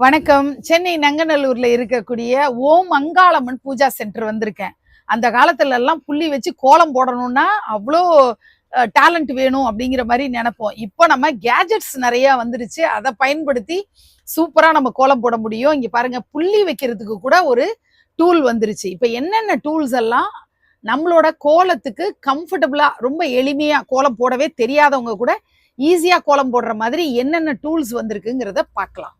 வணக்கம். சென்னை நங்கநல்லூர்ல இருக்கக்கூடிய ஓம் அங்காளம்மன் பூஜா சென்டர் வந்திருக்கேன். அந்த காலத்துல எல்லாம் புள்ளி வச்சு கோலம் போடணும்னா அவ்வளோ டேலண்ட் வேணும் அப்படிங்கிற மாதிரி நினைப்போம். இப்போ நம்ம கேஜெட்ஸ் நிறைய வந்துருச்சு. அதை பயன்படுத்தி சூப்பரா நம்ம கோலம் போட முடியும். இங்க பாருங்க புள்ளி வைக்கிறதுக்கு கூட ஒரு டூல் வந்துருச்சு. இப்போ என்னென்ன டூல்ஸ் எல்லாம் நம்மளோட கோலத்துக்கு கம்ஃபர்டபுளா ரொம்ப எளிமையா கோலம் போடவே தெரியாதவங்க கூட ஈஸியா கோலம் போடுற மாதிரி என்னென்ன டூல்ஸ் வந்திருக்குங்கிறத பார்க்கலாம்.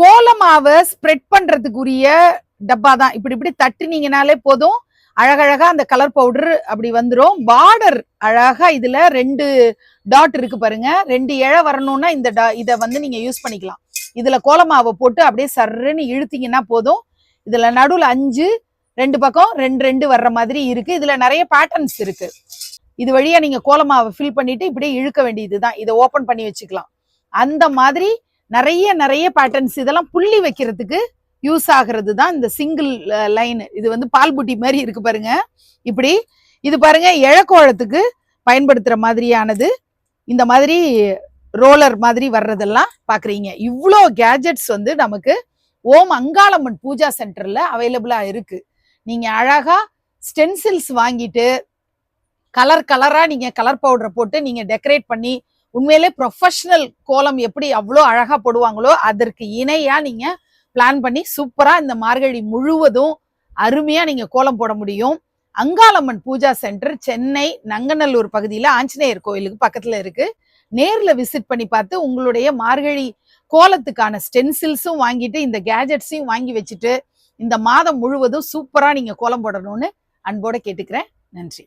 கோலமாவை ஸ்ப்ரெட் பண்றதுக்குரிய டப்பா தான் இப்படி இப்படி தட்டுனீங்கனாலே போதும். அழகழகா அந்த கலர் பவுடர் அப்படி வந்துடும் பார்டர் அழகா இதுல ரெண்டு டாட் இருக்கு பாருங்க. ரெண்டு இழை வரணும்னா இந்த டா- இதை வந்து நீங்க யூஸ் பண்ணிக்கலாம். இதுல கோலமாவை போட்டு அப்படியே சர்ன்னு இழுத்தீங்கன்னா போதும். இதுல நடுவுல அஞ்சு ரெண்டு பக்கம் ரெண்டு ரெண்டு வர்ற மாதிரி இருக்கு. இதுல நிறைய பேட்டர்ன்ஸ் இருக்கு. இது வழியா நீங்க கோலமாவை ஃபில் பண்ணிட்டு இப்படியே இழுக்க வேண்டியதுதான். இதை ஓபன் பண்ணி வச்சுக்கலாம். அந்த மாதிரி நிறைய நிறைய பேட்டர்ன்ஸ் இதெல்லாம் புள்ளி வைக்கிறதுக்கு யூஸ் ஆகிறது தான் இந்த சிங்கிள் லைன் இது வந்து பால் புட்டி மாதிரி இருக்கு பாருங்க. இப்படி இது பாருங்க இழக்கோளத்துக்கு பயன்படுத்துகிற மாதிரியானது. இந்த மாதிரி ரோலர் மாதிரி வர்றதெல்லாம் பார்க்குறீங்க இவ்வளோ கேஜெட்ஸ் வந்து நமக்கு ஓம் அங்காளம்மன் பூஜா சென்டரில் அவைலபிளாக இருக்குது நீங்கள் அழகா ஸ்டென்சில்ஸ் வாங்கிட்டு கலர் கலராக நீங்கள் கலர் பவுடரை போட்டு நீங்கள் டெக்கரேட் பண்ணி உண்மையிலே ப்ரொஃபஷனல் கோலம் எப்படி அவ்வளோ அழகா போடுவாங்களோ அதற்கு இணையா நீங்க பிளான் பண்ணி சூப்பரா இந்த மார்கழி முழுவதும் அருமையா நீங்க கோலம் போட முடியும். அங்காளம்மன் பூஜா சென்டர் சென்னை நங்கநல்லூர் பகுதியில் ஆஞ்சநேயர் கோயிலுக்கு பக்கத்தில் இருக்கு. நேரில் விசிட் பண்ணி பார்த்து உங்களுடைய மார்கழி கோலத்துக்கான ஸ்டென்சில்ஸும் வாங்கிட்டு இந்த கேஜெட்ஸையும் வாங்கி வச்சுட்டு இந்த மாதம் முழுவதும் சூப்பராக நீங்கள் கோலம் போடணும்னு அன்போட கேட்டுக்கிறேன். நன்றி.